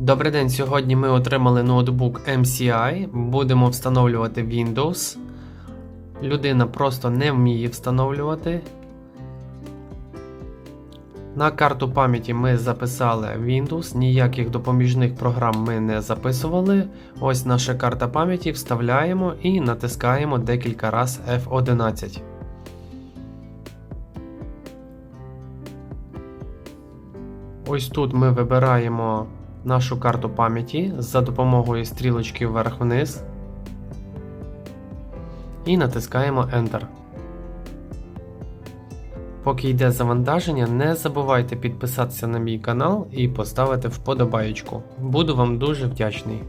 Добрий день. Сьогодні ми отримали ноутбук MCI. Будемо встановлювати Windows. Людина просто не вміє встановлювати. На карту пам'яті ми записали Windows, ніяких допоміжних програм ми не записували. Ось наша карта пам'яті, вставляємо і натискаємо декілька разів F11. Ось тут ми вибираємо нашу карту пам'яті за допомогою стрілочки вверх-вниз і натискаємо Enter. Поки йде завантаження, не забувайте підписатися на мій канал і поставити вподобаєчку. Буду вам дуже вдячний.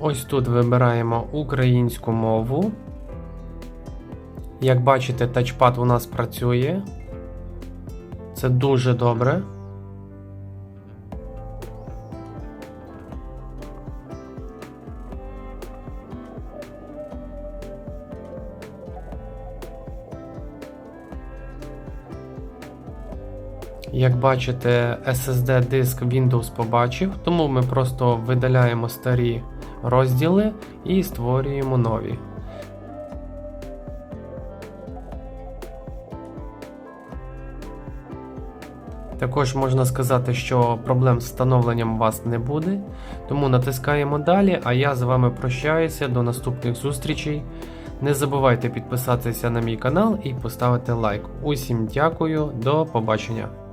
Ось тут вибираємо українську мову. Як бачите, тачпад у нас працює. Це дуже добре. Як бачите, SSD диск Windows побачив, тому ми просто видаляємо старі розділи і створюємо нові. Також можна сказати, що проблем з встановленням у вас не буде, тому натискаємо далі, а я з вами прощаюся до наступних зустрічей. Не забувайте підписатися на мій канал і поставити лайк. Усім дякую, до побачення!